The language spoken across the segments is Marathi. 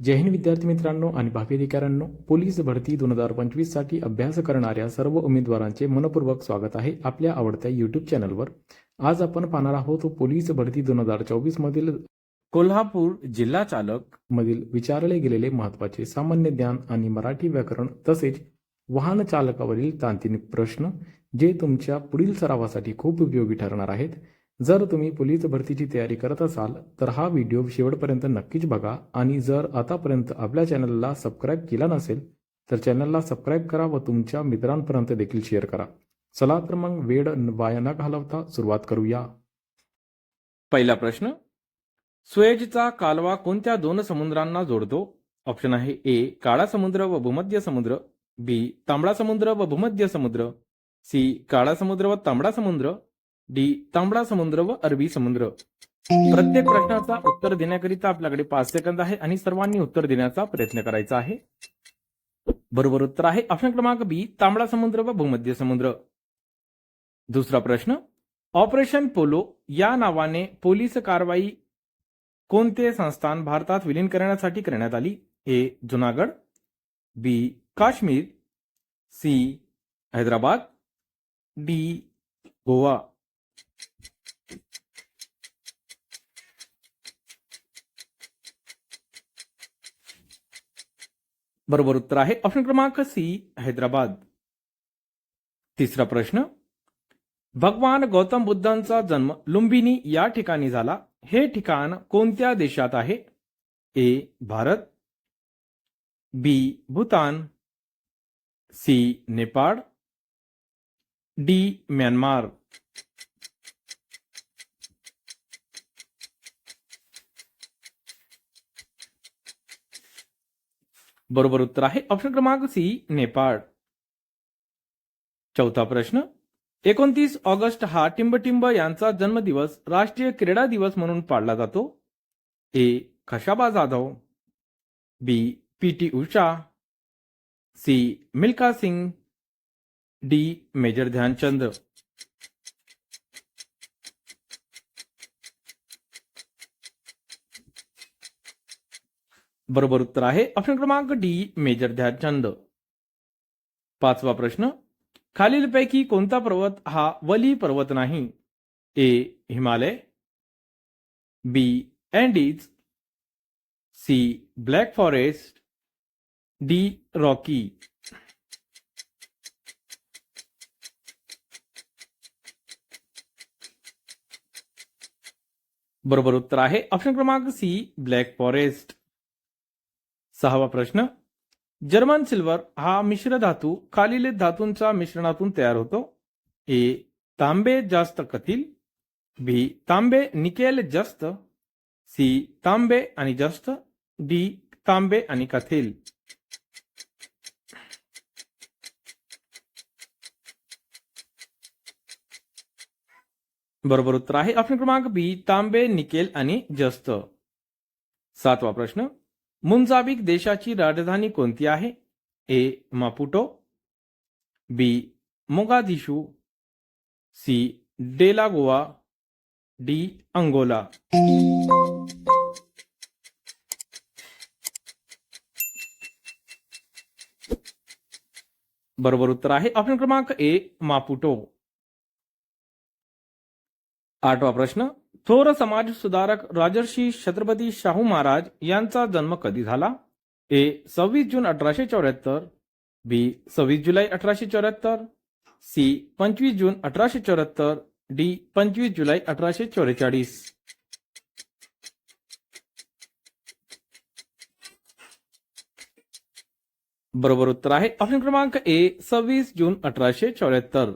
जय हिंद विद्यार्थी मित्रांनो आणि भावी अधिकाऱ्यांनो पोलीस भरती दोन हजार पंचवीससाठी अभ्यास करणाऱ्या सर्व उमेदवारांचे मनपूर्वक स्वागत आहे आपल्या आवडत्या युट्यूब चॅनलवर आज आपण पाहणार आहोत पोलीस भरती दोन हजार चोवीस मधील कोल्हापूर जिल्हा चालक मधील विचारले गेलेले महत्त्वाचे सामान्य ज्ञान आणि मराठी व्याकरण तसेच वाहन चालकावरील तांत्रिक प्रश्न जे तुमच्या पुढील सरावासाठी खूप उपयोगी ठरणार आहेत. जर तुम्ही पोलीस भरतीची तयारी करत असाल तर हा व्हिडिओ शेवटपर्यंत नक्कीच बघा आणि जर आतापर्यंत आपल्या चॅनलला सबस्क्राईब केला नसेल तर चॅनलला सबस्क्राईब करा व तुमच्या मित्रांपर्यंत देखील शेअर करा. चला तर मग वेळ वाया न घालवता सुरुवात करूया. पहिला प्रश्न सुएजचा कालवा कोणत्या दोन समुद्रांना जोडतो? ऑप्शन आहे ए काळा समुद्र व भूमध्य समुद्र बी तांबडा समुद्र व भूमध्य समुद्र सी काळा समुद्र व तांबडा समुद्र डी. तांबडा समुद्र व अरबी समुद्र. प्रत्येक प्रश्नाचा उत्तर देण्याकरिता आपल्याकडे पाच सेकंद आहे आणि सर्वांनी उत्तर देण्याचा प्रयत्न करायचा आहे. बरोबर उत्तर आहे ऑप्शन क्रमांक बी तांबडा समुद्र व भूमध्य समुद्र. दुसरा प्रश्न ऑपरेशन पोलो या नावाने पोलीस कारवाई कोणते संस्थान भारतात विलीन करण्यासाठी करण्यात आली? A Junagadh B Kashmir C Hyderabad D Goa. बरोबर उत्तर आहे. ऑप्शन क्रमांक सी हैदराबाद. तिसरा प्रश्न भगवान गौतम बुद्धांचा जन्म लुंबिनी या ठिकाणी झाला. हे ठिकाण कोणत्या देशात आहे? A Bharat. B Bhutan. C Nepal. D Myanmar. बरोबर उत्तर आहे. ऑप्शन क्रमांक सी नेपाळ. चौथा प्रश्न. एकोणतीस ऑगस्ट हा टिंबटिंब यांचा जन्मदिवस राष्ट्रीय क्रीडा दिवस म्हणून पाळला जातो. A Khashaba Jadhav. B P T Usha. C Milkha Singh. D major Dhyanchand. बरोबर उत्तर आहे. ऑप्शन क्रमांक डी मेजर ध्यानचंद. पाचवा प्रश्न. खालीलपैकी कोणता पर्वत हा वली पर्वत नाही? A Himalaya. B Andes C Black Forest D Rocky बरोबर उत्तर आहे. ऑप्शन क्रमांक सी ब्लॅक फॉरेस्ट सहावा प्रश्न. जर्मन सिल्वर हा मिश्र धातू खालील धातूंच्या मिश्रणातून तयार होतो. ए तांबे जास्त कथील. बी तांबे निकेल जास्त. सी तांबे आणि जास्त. डी तांबे आणि कथील. बरोबर उत्तर आहे. ऑप्शन क्रमांक बी तांबे निकेल आणि जस्त. सातवा प्रश्न. मुंजाबिक देशाची राजधानी कोणती आहे? A. Maputo, B. Mogadishu, C. Delagoa D. Angola. बरोबर उत्तर आहे ऑप्शन क्रमांक ए, मापुटो. आठवा प्रश्न. थोर समाज सुधारक राजर्षी छत्रपती शाहू महाराज यांचा जन्म कधी झाला? ए सव्वीस जून अठराशे चौऱ्याहत्तर बी सव्वीस जुलै अठराशे चौऱ्याहत्तर सी पंचवीस जून अठराशे चौऱ्याहत्तर डी पंचवीस जुलै अठराशे चौवेचाळीस बरोबर उत्तर आहे. ऑप्शन क्रमांक ए सव्वीस जून अठराशे चौऱ्याहत्तर.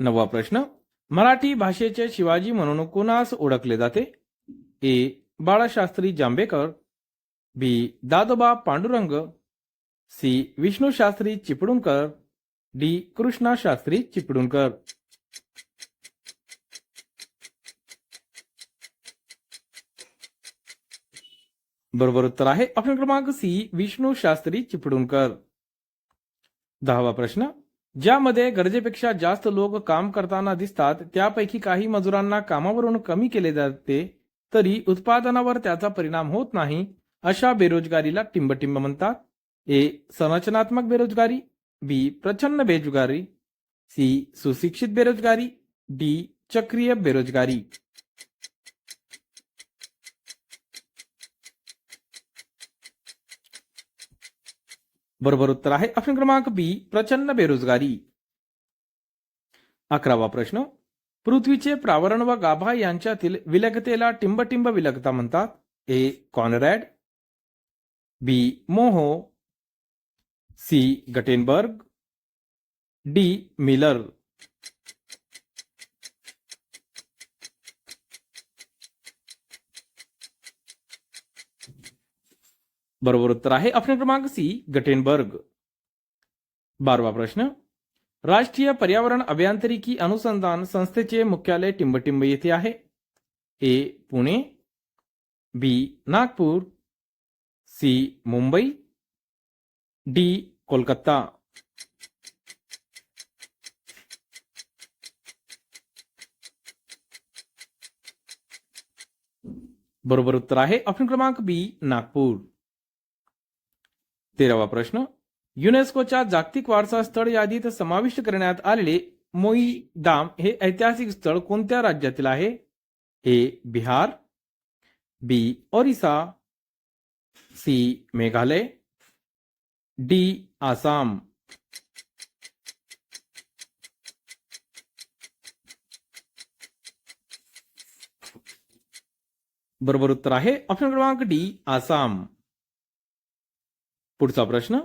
नववा प्रश्न. मराठी भाषेचे शिवाजी म्हणून कोणास ओळखले जाते. A. Balshastri Jambhekar. B. Dadoba Pandurang. C. Vishnushastri Chiplunkar. D. Krishna Shastri Chiplunkar. बरोबर उत्तर आहे. ऑप्शन क्रमांक सी. विष्णू शास्त्री चिपळूणकर. दहावा प्रश्न. ज्यामध्ये गरजेपेक्षा जास्त लोक काम करताना दिसतात त्यापैकी काही मजुरांना कामावरून कमी केले जाते तरी उत्पादनावर त्याचा परिणाम होत नाही अशा बेरोजगारीला टिंबटिंब म्हणतात. ए. संरचनात्मक बेरोजगारी बी. प्रचंड बेरोजगारी सी. सुशिक्षित बेरोजगारी डी. चक्रीय बेरोजगारी. बरोबर उत्तर आहे. ऑप्शन क्रमांक बी प्रचंड बेरोजगारी. अकरावा प्रश्न पृथ्वीचे प्रावरण व गाभा यांच्यातील विलगतेला टिंबटिंब विलगता म्हणतात. A Conrad. B Moho. C Gutenberg. D Miller. बरोबर उत्तर आहे. ऑप्शन क्रमांक सी, गटेनबर्ग. बारवा प्रश्न. राष्ट्रीय पर्यावरण अभियांत्रिकी अनुसंधान संस्थेचे मुख्यालय टिंबटिंब येथे आहे. A, Pune. B, Nagpur. C, Mumbai. D, Kolkata. बरोबर उत्तर आहे. ऑप्शन क्रमांक बी, नागपूर. तेरावा प्रश्न. युनेस्कोच्या जागतिक वारसा स्थळ यादीत समाविष्ट करण्यात आलेले मोई दाम हे ऐतिहासिक स्थळ कोणत्या राज्यातील आहे? A. Bihar. B. Orissa. C. Meghalaya. D. Assam. बरोबर उत्तर आहे. ऑप्शन क्रमांक डी. आसाम. पुढचा प्रश्न.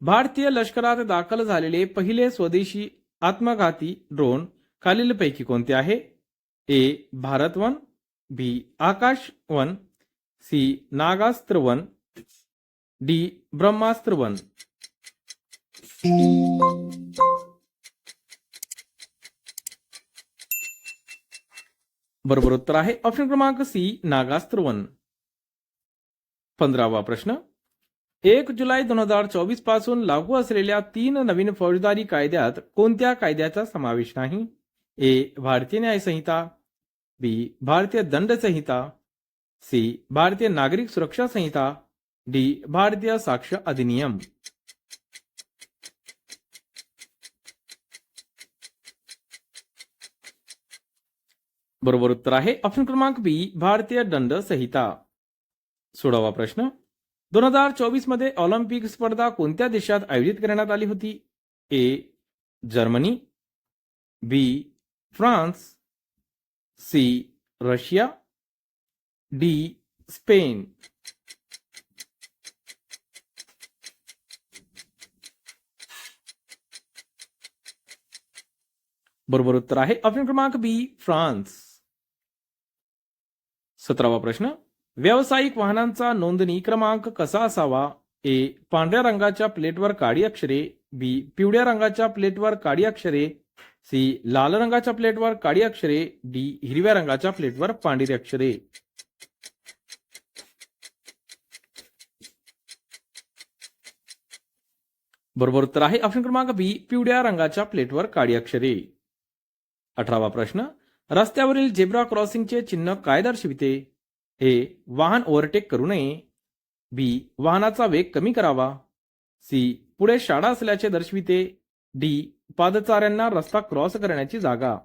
भारतीय लष्करात दाखल झालेले पहिले स्वदेशी आत्मघाती ड्रोन खालीलपैकी कोणते आहे? A. Bharat one B. Akash one C. Nagastra one D. Brahmastra one. बरोबर उत्तर आहे. ऑप्शन क्रमांक सी. नागास्त्र वन. पंधरावा प्रश्न. एक जुलै दोन हज़ार चोवीस पासून लागू असलेल्या तीन नवीन फौजदारी कायद्यात कोणत्या कायद्याचा समावेश नाही? ए, भारतीय न्याय संहिता, बी, भारतीय दंड संहिता, सी, भारतीय नागरिक सुरक्षा संहिता, डी, भारतीय साक्ष अधिनियम. बरोबर उत्तर आहे. ऑप्शन क्रमांक बी, भारतीय दंड संहिता. सोळावा प्रश्न. दोन हज़ार चोवीस मध्ये ऑलिम्पिक स्पर्धा कोणत्या देशात आयोजित करण्यात आली होती? A, Germany, B, France, C, Russia, D, Spain. बरोबर उत्तर आहे. ऑप्शन क्रमांक बी, फ्रान्स. सतरावा प्रश्न. व्यावसायिक वाहनांचा नोंदणी क्रमांक कसा असावा? ए. पांढऱ्या रंगाच्या प्लेटवर काळी अक्षरे. बी. पिवळ्या रंगाच्या प्लेटवर काळी अक्षरे. सी. लाल रंगाच्या प्लेटवर काळी अक्षरे. डी. हिरव्या रंगाच्या प्लेटवर पांढरी अक्षरे. बरोबर उत्तर आहे. ऑप्शन क्रमांक बी. पिवळ्या रंगाच्या प्लेटवर काळी अक्षरे. अठरावा प्रश्न. रस्त्यावरील झेब्रा क्रॉसिंगचे चिन्ह काय दर्शविते? ए वाहन ओव्हरटेक करू नये. बी वाहनाचा वेग कमी करावा. सी पुढे शाळा असल्याचे दर्शविते. डी पादचाऱ्यांना रस्ता क्रॉस करण्याची जागा.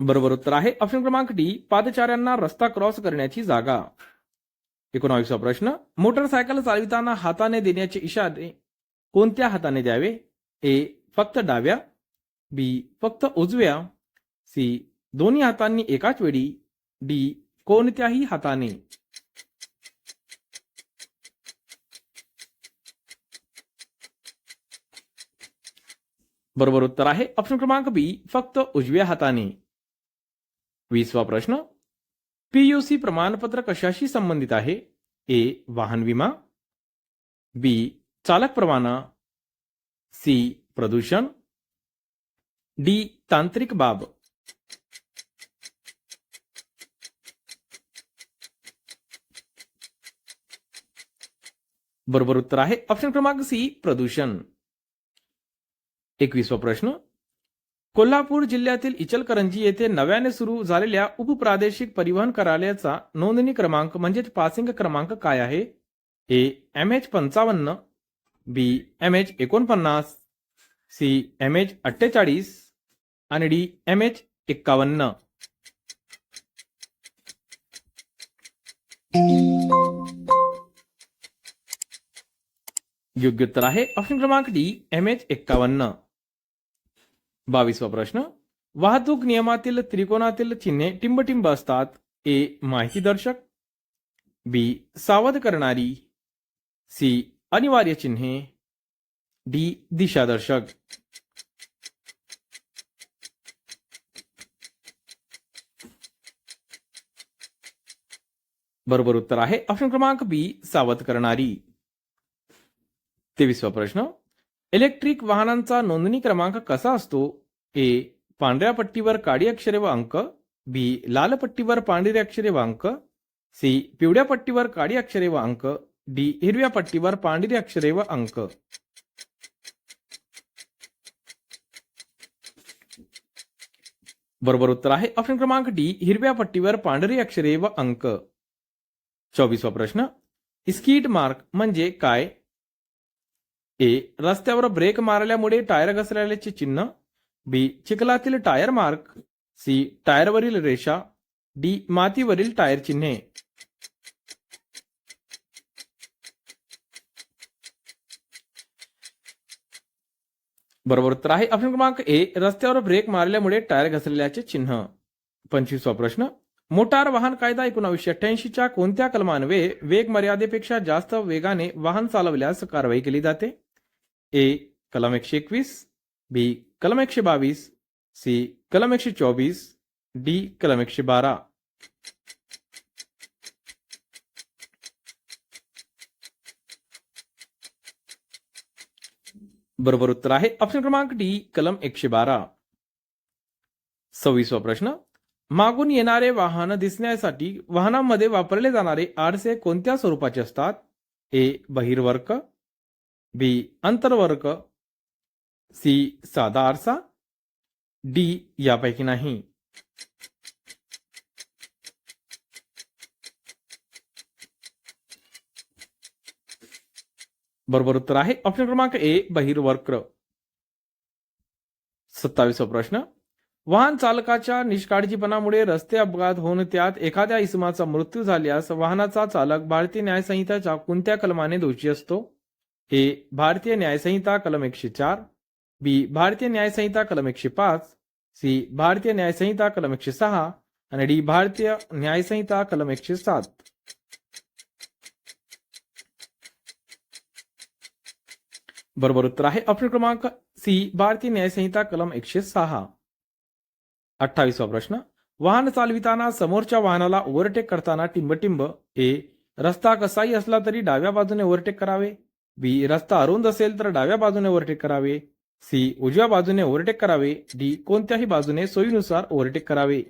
बरोबर उत्तर आहे. ऑप्शन क्रमांक डी पादचाऱ्यांना रस्ता क्रॉस करण्याची जागा. एकोणावीसवा प्रश्न. मोटरसायकल चालविताना हाताने देण्याचे इशारे कोणत्या हाताने द्यावे? ए फक्त डाव्या बी फक्त उजव्या. सी दोन्ही हातांनी एकाच वेळी. डी कोणत्याही हाताने. बरोबर उत्तर आहे. ऑप्शन क्रमांक बी फक्त उजव्या हाताने. वीसवा प्रश्न. पीयूसी प्रमाणपत्र कशाशी संबंधित आहे? ए वाहन विमा. बी चालक परवाना सी प्रदूषण. डी तांत्रिक बाब. बरोबर उत्तर आहे. ऑप्शन क्रमांक सी प्रदूषण. एकवीसवा प्रश्न. कोल्हापूर जिल्ह्यातील इचलकरंजी येथे नव्याने सुरू झालेल्या उपप्रादेशिक परिवहन कार्यालयाचा नोंदणी क्रमांक म्हणजेच पासिंग क्रमांक काय आहे? ए एम एच पंचावन्न बी एम एच एकोणपन्नास सी एम एच अठ्ठेचाळीस आणि डी एम एच एक्कावन्न. योग्य उत्तर आहे. ऑप्शन क्रमांक डी एम एच एक्कावन्न. बावीसवा प्रश्न. वाहतूक नियमातील त्रिकोणातील चिन्हे टिंबटिंब असतात. ए माहितीदर्शक बी सावध करणारी. सी अनिवार्य चिन्हे. डी दिशादर्शक बरोबर उत्तर आहे. ऑप्शन क्रमांक बी सावध करणारी. तेवीसवा प्रश्न. इलेक्ट्रिक वाहनांचा नोंदणी क्रमांक कसा असतो? ए पांढऱ्या पट्टीवर काळी अक्षरे व अंक. बी लाल पट्टीवर पांढरी अक्षरे व अंक. सी पिवळ्या पट्टीवर काळी अक्षरे व अंक. डी हिरव्या पट्टीवर पांढरी अक्षरे व अंक. बरोबर उत्तर आहे. ऑप्शन क्रमांक डी हिरव्या पट्टीवर पांढरी अक्षरे व अंक. चोवीसवा प्रश्न. स्कीट मार्क म्हणजे काय? ए. रस्त्यावर ब्रेक मारल्यामुळे टायर घसरल्याचे चिन्ह. बी. चिखलातील टायर मार्क. सी. टायरवरील रेषा. डी. मातीवरील टायर चिन्हे. बरोबर उत्तर आहे. ऑप्शन क्रमांक ए. रस्त्यावर ब्रेक मारल्यामुळे टायर घसरल्याचे चिन्ह. पंचवीसवा प्रश्न. मोटार वाहन कायदा एकोणावीसशे अठ्ठ्याऐंशीच्या कोणत्या कलमान्वये वेग मर्यादेपेक्षा जास्त वेगाने वाहन चालवल्यास कारवाई केली जाते? ए, कलम एकशे एकवीस, बी, कलम एकशे बावीस, सी, कलम एकशे चोवीस, डी, कलम एकशे बारा. बरोबर उत्तर आहे. ऑप्शन क्रमांक डी, कलम एकशे बारा. सव्वीसवा प्रश्न. मागून येणारे वाहन दिसण्यासाठी वाहनामध्ये वापरले जाणारे आरसे कोणत्या स्वरूपाचे असतात? ए, बहिर्वर्क, बी, अंतर्वर्क, सी, साधा आरसा, डी, यापैकी नाही. बरोबर उत्तर आहे. ऑप्शन क्रमांक ए, बहिर्वर्क. सत्तावीसवा प्रश्न. वाहन चालकाच्या निष्काळजीपणामुळे रस्ते अपघात होऊन त्यात एखाद्या इसमाचा मृत्यू झाल्यास वाहनाचा चालक भारतीय न्यायसंहिताच्या कोणत्या कलमाने दोषी असतो? ए. भारतीय न्यायसंहिता, कलम एकशे चार. बी. भारतीय न्यायसंहिता, कलम एकशे पाच. सी. भारतीय न्यायसंहिता, कलम एकशे सहा. आणि डी. भारतीय न्यायसंहिता, कलम एकशे सात. बरोबर उत्तर आहे. ऑप्शन क्रमांक सी. भारतीय न्यायसंहिता, कलम एकशे सहा. अठ्ठावीसवा प्रश्न. वाहन चालविताना समोरच्या वाहनाला ओव्हरटेक करताना टिंबटिंब. ए. रस्ता कसाही असला तरी डाव्या बाजूने ओव्हरटेक करावे. बी. रस्ता अरुंद असेल तर डाव्या बाजूने ओव्हरटेक करावे. सी. उजव्या बाजूने ओव्हरटेक करावे. डी. कोणत्याही बाजूने सोयीनुसार ओव्हरटेक करावे.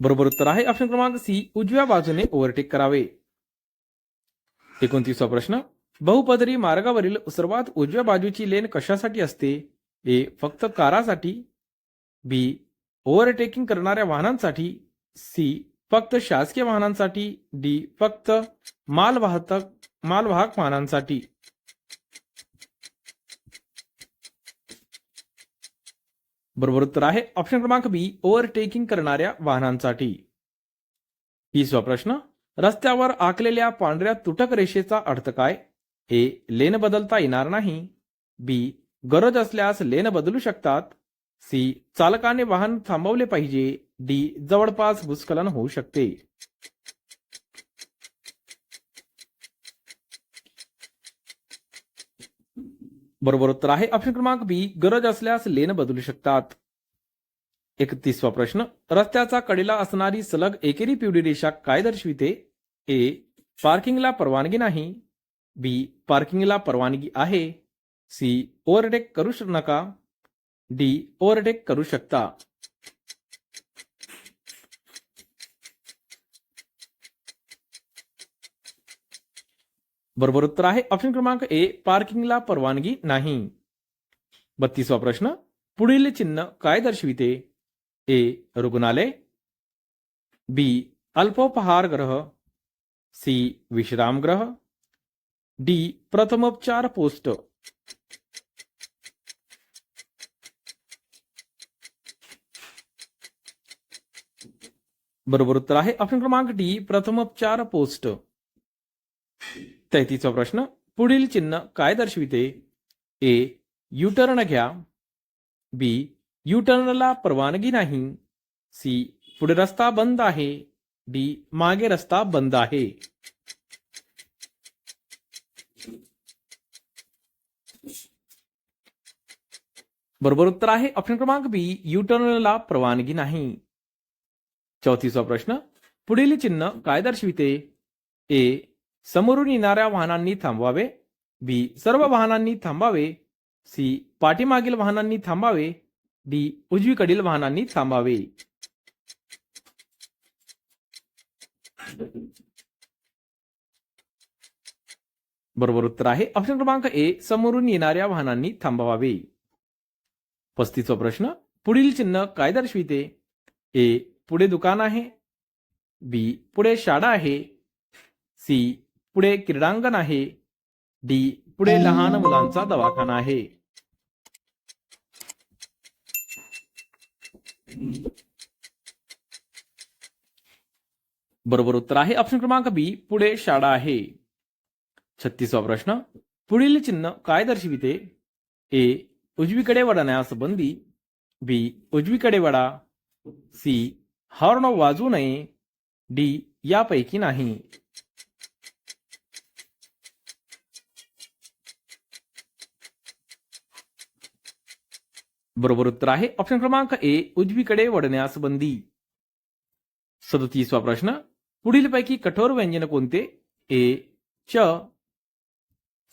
बरोबर उत्तर आहे. ऑप्शन क्रमांक सी. उजव्या बाजूने ओव्हरटेक करावे. एकोणतीसवा प्रश्न. बहुपदरी मार्गावरील सर्वात उजव्या बाजूची लेन कशासाठी असते? ए फक्त कारासाठी बी ओव्हरटेकिंग करणाऱ्या वाहनांसाठी सी फक्त शासकीय वाहनांसाठी डी फक्त मालवाहतक मालवाहक वाहनांसाठी. बरोबर उत्तर आहे. ऑप्शन क्रमांक बी ओव्हरटेकिंग करणाऱ्या वाहनांसाठी. तीसवा प्रश्न. रस्त्यावर आखलेल्या पांढऱ्या तुटक रेषेचा अर्थ काय? ए लेन बदलता येणार नाही. बी गरज असल्यास लेन बदलू शकतात. सी चालकाने वाहन थांबवले पाहिजे. डी जवळपास भूस्खलन होऊ शकते. बरोबर उत्तर आहे. ऑप्शन क्रमांक बी गरज असल्यास लेन बदलू शकतात. एकतीसवा प्रश्न. रस्त्याचा कडेला असणारी सलग एकेरी पिवळी रेषा काय दर्शविते? ए पार्किंगला परवानगी नाही. बी, पार्किंगला परवानगी आहे. सी, ओव्हरटेक करू नका. डी, ओव्हरटेक करू शकता. बरोबर उत्तर आहे. ऑप्शन क्रमांक ए, पार्किंगला परवानगी नाही. बत्तीसवा प्रश्न, पुढील चिन्ह काय दर्शविते? ए, रुग्णालय. बी, अल्पोपहार ग्रह. सी, विश्रामगृह. डी प्रथमोपचार पोस्ट. बरोबर उत्तर आहे. ऑप्शन क्रमांक डी प्रथमोपचार पोस्ट. तैतीचा प्रश्न. पुढील चिन्ह काय दर्शविते? ए युटर्न घ्या. बी युटर्नला परवानगी नाही. सी पुढे रस्ता बंद आहे. डी मागे रस्ता बंद आहे. बरोबर उत्तर आहे. ऑप्शन क्रमांक बी युटर्नला परवानगी नाही. चौतीसवा प्रश्न. पुढील चिन्ह काय दर्शविते? ए समोरून येणाऱ्या वाहनांनी थांबवावे. बी सर्व वाहनांनी थांबावे. सी पाठीमागील वाहनांनी थांबावे. डी उजवीकडील वाहनांनी थांबावे. बरोबर उत्तर आहे. ऑप्शन क्रमांक ए समोरून येणाऱ्या वाहनांनी थांबवावे. पस्तीसवा प्रश्न, पुढील चिन्ह काय दर्शविते? ए, पुढे दुकान आहे. बी, पुढे शाळा आहे. सी, पुढे क्रीडांगण आहे. डी, पुढे लहान मुलांचा दवाखाना आहे. बरोबर उत्तर आहे. ऑप्शन क्रमांक बी, पुढे शाळा आहे. छत्तीसवा प्रश्न, पुढील चिन्ह काय दर्शविते? ए उजवीकडे बंदी बी उजवीकडे वळा सी हॉर्न वाजवू नये, डी यापैकी नाही. बरोबर उत्तर आहे. ऑप्शन क्रमांक ए, उजवीकडे वळण्यास बंदी. सदतीसवा प्रश्न. पुढीलपैकी कठोर व्यंजन कोणते? ए, च,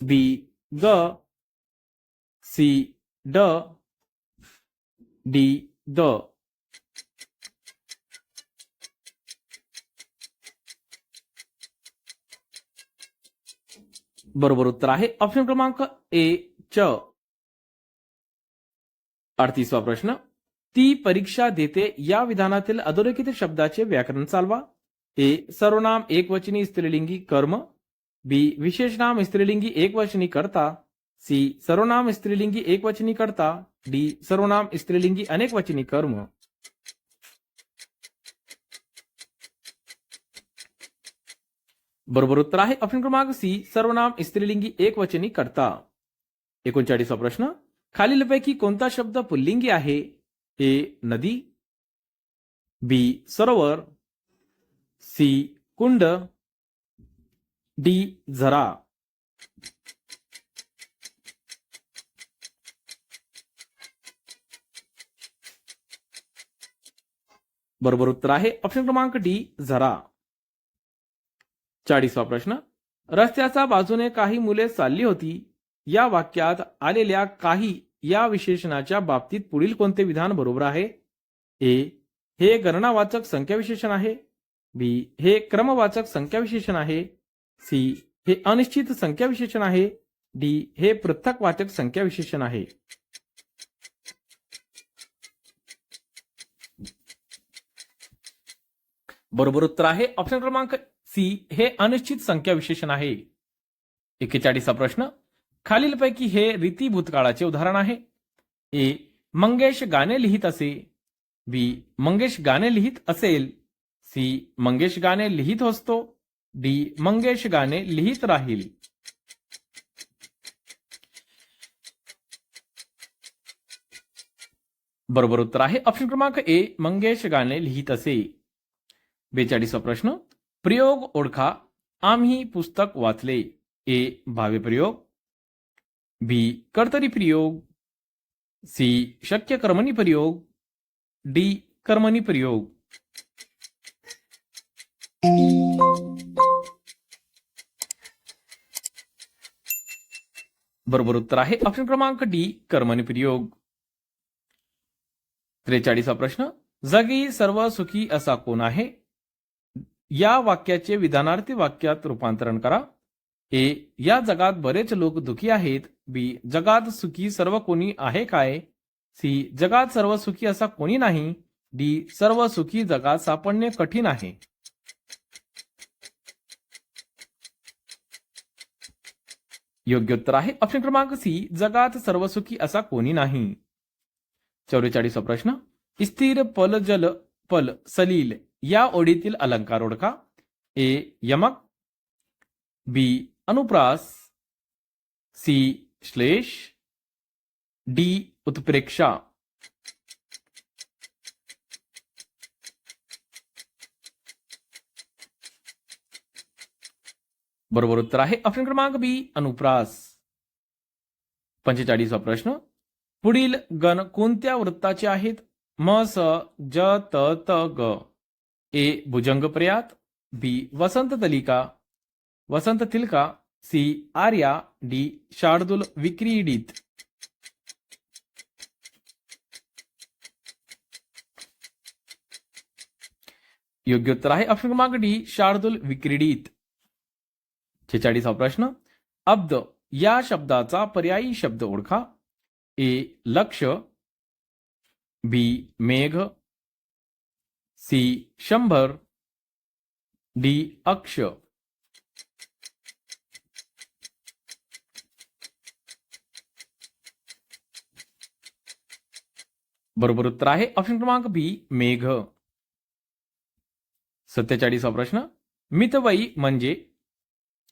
बी, ग, सी ड डी द. बरोबर उत्तर आहे. ऑप्शन क्रमांक ए च. अडतीसवा प्रश्न. ती परीक्षा देते या विधानातील अधोरेखित शब्दाचे व्याकरण चालवा. ए सर्वनाम एकवचनी स्त्रीलिंगी कर्म. बी विशेषनाम स्त्रीलिंगी एकवचनी करता. सी, सर्वनाम स्त्रीलिंगी एक वचनी करता, डी, सर्वनाम स्त्रीलिंगी अनेक वचनी कर्म. बरोबर उत्तर आहे ऑप्शन क्रमांक सी, सर्वनाम स्त्रीलिंगी एक वचनी करता. एकोणचाळीसवा प्रश्न. खालीलपैकी कोणता शब्द पुल्लिंगी आहे? ए, नदी. बी, सरोवर. सी, कुंड. डी, झरा. बरोबर उत्तर आहे. ऑप्शन क्रमांक डी झरा चाळीसवा प्रश्न. रस्त्याच्या बाजूने काही मुले चालली होती. या वाक्यात आलेल्या काही या विशेषणाच्या बाबतीत पुढील कोणते विधान बरोबर आहे? ए हे गणनावाचक संख्या विशेषण आहे. बी हे क्रमवाचक संख्या विशेषण आहे. सी हे अनिश्चित संख्या विशेषण आहे. डी हे पृथकवाचक संख्या विशेषण आहे. बरोबर उत्तर आहे. ऑप्शन क्रमांक सी हे अनिश्चित संख्या विशेषण आहे. एक्केचाळीसचा प्रश्न खालीलपैकी हे रीती भूतकाळाचे उदाहरण आहे. ए मंगेश गाणे लिहित असे. बी मंगेश गाणे लिहित असेल. सी मंगेश गाणे लिहित असतो. डी मंगेश गाणे लिहित राहील. बरोबर उत्तर आहे. ऑप्शन क्रमांक ए मंगेश गाणे लिहित असे. बेचाळीसवा प्रश्न. प्रयोग ओळखा. आम्ही पुस्तक वाचले. ए, भावे प्रयोग. बी, कर्तरी प्रयोग. सी, शक्य कर्मणी प्रयोग. डी, कर्मणी प्रयोग. बरोबर उत्तर आहे. ऑप्शन क्रमांक डी, कर्मणी प्रयोग. त्रेचाळीसा प्रश्न. जगी सर्व सुखी असा कोण आहे? या वाक्याचे विधानार्थी वाक्यात रूपांतरण करा. ए या जगात बरेच लोक दुखी आहेत. बी जगात सुखी सर्व कोणी आहे काय? सी जगात सर्व सुखी असा कोणी नाही? डी सर्व सुखी जगात सापडणे कठीण आहे. योग्य उत्तर आहे ऑप्शन क्रमांक सी जगात सर्व सुखी असा कोणी नाही. चौवेचाळीसा प्रश्न. स्थिर पल जल पल सलील या ओळीतील अलंकार ओळखा. ए यमक बी अनुप्रास सी श्लेष डी उत्प्रेक्षा. बरोबर उत्तर आहे ऑप्शन क्रमांक बी अनुप्रास. पंचेचाळीसवा प्रश्न. पुढील गण कोणत्या वृत्ताचे आहेत? म स ज त त ग. ए. भुजंग प्रयात बी. वसंत तलिका वसंत तिलका सी. आर्या, डी. शार्दूल विक्रीडित. योग्य उत्तर आहे ऑप्शन क्रमांक डी शार्दुल विक्रीडित. छेचाळीसा प्रश्न. अब्द, या शब्दाचा पर्यायी शब्द ओळखा. ए. लक्ष, बी. मेघ सी शंभर. डी अक्ष. बरोबर उत्तर आहे. ऑप्शन क्रमांक बी मेघ. सत्तेचाळीसा प्रश्न. मितवयी म्हणजे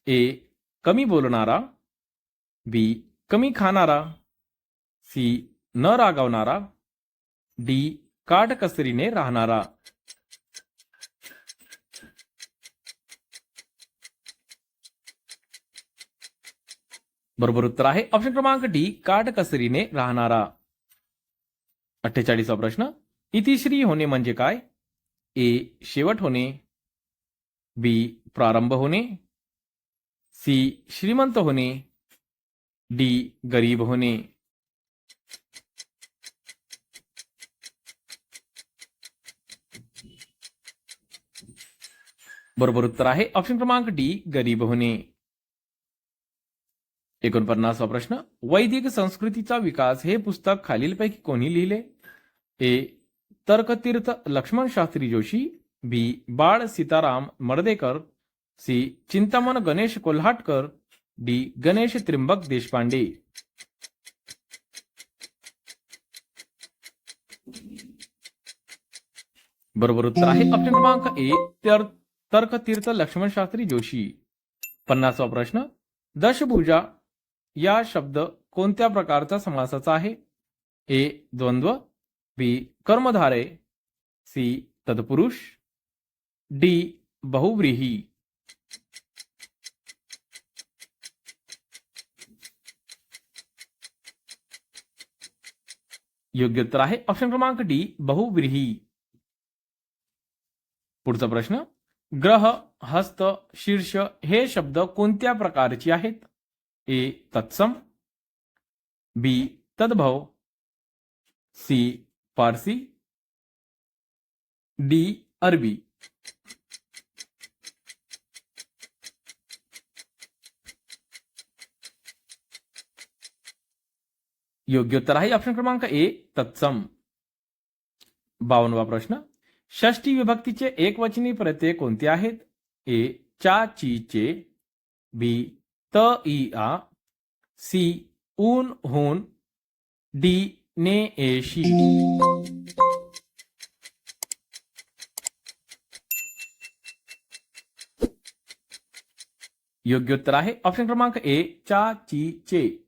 ए कमी बोलणारा बी कमी खाणारा सी न रागावणारा डी काटकसरीने राहणारा. बरोबर उत्तर आहे. ऑप्शन क्रमांक डी काटकसरीने राहणारा. अठ्ठेचाळीसा प्रश्न. इतिश्री होणे म्हणजे काय? ए शेवट होणे. बी प्रारंभ होणे. सी श्रीमंत होणे. डी गरीब होणे. बरोबर उत्तर आहे. ऑप्शन क्रमांक डी गरीब होणे. एकोणपन्नासवा प्रश्न वैदिक संस्कृतीचा विकास हे पुस्तक खालीलपैकी कोणी लिहिले? ए Tarkatirtha Laxman Shastri Joshi B Bal Sitaram Mardhekar C Chintaman Ganesh Kolhatkar D Ganesh Trimbak Deshpande. बरोबर उत्तर आहे. ऑप्शन क्रमांक ए तर तर्कतीर्थ लक्ष्मण शास्त्री जोशी. पन्नासवा प्रश्न दशभुजा या शब्द कोणत्या प्रकारचा समासाचा आहे? ए, द्वंद्व, बी, कर्मधारे, सी, तत्पुरुष, डी, बहुव्रीही. योग्य उत्तर आहे ऑप्शन क्रमांक डी, बहुव्रीही. पुढचा प्रश्न, ग्रह, हस्त, शीर्ष हे शब्द कोणत्या प्रकारची आहेत? ए तत्सम, बी तद्भव, सी पारसी, डी अरबी। योग्य उत्तर आहे ऑप्शन क्रमांक ए, तत्सम। बावनवा प्रश्न षष्टी विभक्तीचे एकवचनी प्रत्यय आहेत? ए, चा, ची, चे, बी त इ आ सी ऊन होन डी ने एशी योग्य उत्तर आहे. ऑप्शन क्रमांक ए चा ची चे.